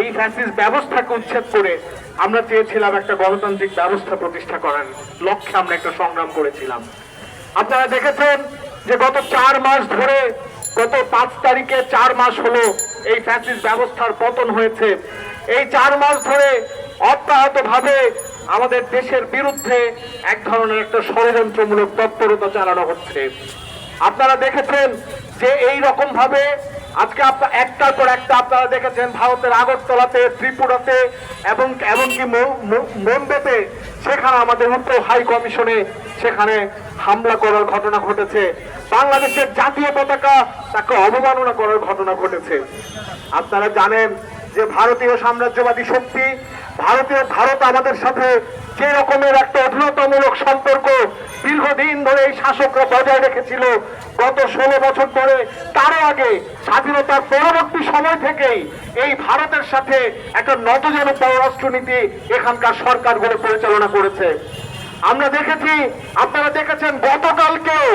এই ফ্যাসিস ব্যবস্থাকে উচ্ছেদ করে আমরা চেয়েছিলাম একটা গণতান্ত্রিক ব্যবস্থা প্রতিষ্ঠা করার লক্ষ্যে আমরা একটা সংগ্রাম করেছিলাম। আপনারা দেখেছেন যে গত চার মাস ধরে, গত পাঁচ তারিখে চার মাস হলো এই ফ্যাসিস ব্যবস্থার পতন হয়েছে। এই চার মাস ধরে অব্যাহত ভাবে আমাদের দেশের বিরুদ্ধে এক ধরনের একটা ষড়যন্ত্রমূলক তৎপরতা চালানো হচ্ছে। আপনারা দেখেছেন যে এই রকম ভাবে আজকে আপনার একটার পর একটা আপনারা দেখেছেন ভারতের আগরতলাতে, ত্রিপুরাতে এবং এমনকি মো- মো- বোম্বেতে সেখানে আমাদের উত্তর হাই কমিশনে সেখানে হামলা করার ঘটনা ঘটেছে। বাংলাদেশের জাতীয় পতাকা তাকে অবমাননা করার ঘটনা ঘটেছে। আপনারা জানেন যে ভারতীয় সাম্রাজ্যবাদী শক্তি ভারতীয় ভারত আমাদের সাথে যে রকমের একটা অধীনতামূলক সম্পর্ক দীর্ঘদিন ধরে এই শাসকরা বজায় রেখেছিল। গত ষোলো বছর ধরে তারও আগে স্বাধীনতার পরবর্তী সময় থেকেই এই ভারতের সাথে একটা নতজন পররাষ্ট্রনীতি এখানকার সরকারগুলো পরিচালনা করেছে। আমরা দেখেছি, আপনারা দেখেছেন, গতকালকেও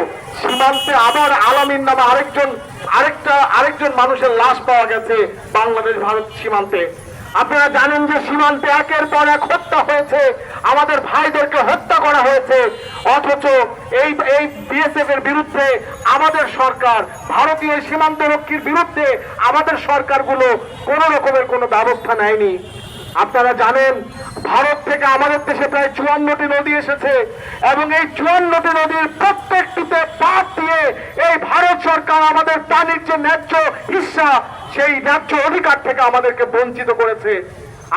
সীমান্তে আবার আলামিন নামে আরেকজন, আরেকটা, আরেকজন মানুষের লাশ পাওয়া গেছে বাংলাদেশ ভারত সীমান্তে। আপনারা জানেন যে সীমান্তে একের পর এক হত্যা হয়েছে। আমাদের ভাইদেরকে হত্যা করা হয়েছে। অথচ এই এই বিএসএফ এর বিরুদ্ধে আমাদের সরকার, ভারতীয় সীমান্ত রক্ষীর বিরুদ্ধে আমাদের সরকারগুলো কোন রকমের কোনো ব্যবস্থা নেয়নি। আপনারা জানেন, ভারত থেকে আমাদের দেশে প্রায় চুয়ান্নটি নদী এসেছে এবং এই চুয়ান্নটি নদীর প্রত্যেকটিতে পাট দিয়ে এই ভারত সরকার আমাদের পানির যে ন্যায্য হিস্সা সেই ন্যায্য অধিকার থেকে আমাদেরকে বঞ্চিত করেছে।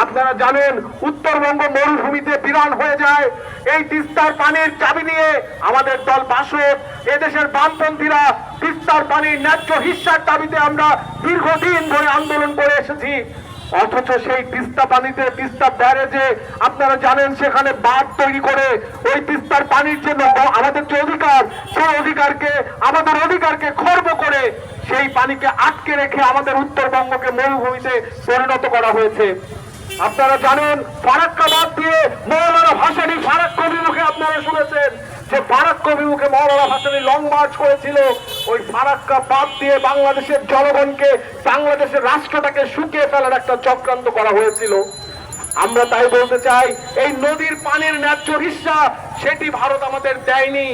আপনারা জানেন, উত্তরবঙ্গ মরুভূমিতে বিরান হয়ে যায়। এই তিস্তার পানির চাবি নিয়ে আমাদের দল বাসক এদেশের বামপন্থীরা তিস্তার পানির ন্যায্য হিস্সার দাবিতে আমরা দীর্ঘদিন ধরে আন্দোলন করে এসেছি। অথচ সেই তিস্তা পানিতে, তিস্তা ব্যারেজে, আপনারা জানেন, সেখানে বাঁধ তৈরি করে ওই তিস্তার পানির জন্য আমাদের যে অধিকার, সেই অধিকারকে, আমাদের অধিকারকে খর্ব করে পানিকে আটকে রেখে আমাদের উত্তরবঙ্গকে মরুভূমিতে পরিণত করা হয়েছে। আপনারা জানেন ফারাক্কা বাদ দিয়ে মৌলানা ভাসানি ফারাক্কা অভিমুখে আপনারা শুনেছেন যে ফারাক্কা অভিমুখে মৌলানা ভাসানি লং মার্চ করেছিল। ওই ফারাক্কা বাদ দিয়ে বাংলাদেশের জনগণকে, বাংলাদেশের রাষ্ট্রটাকে শুকিয়ে ফেলার একটা চক্রান্ত করা হয়েছিল। আমরা তাই বলতে চাই, এই নদীর পানির ন্যায্য হিস্সা সেটি ভারত আমাদের দেয়নি।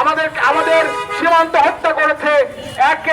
আমাদের আমাদের সীমান্ত হত্যা করেছে। একে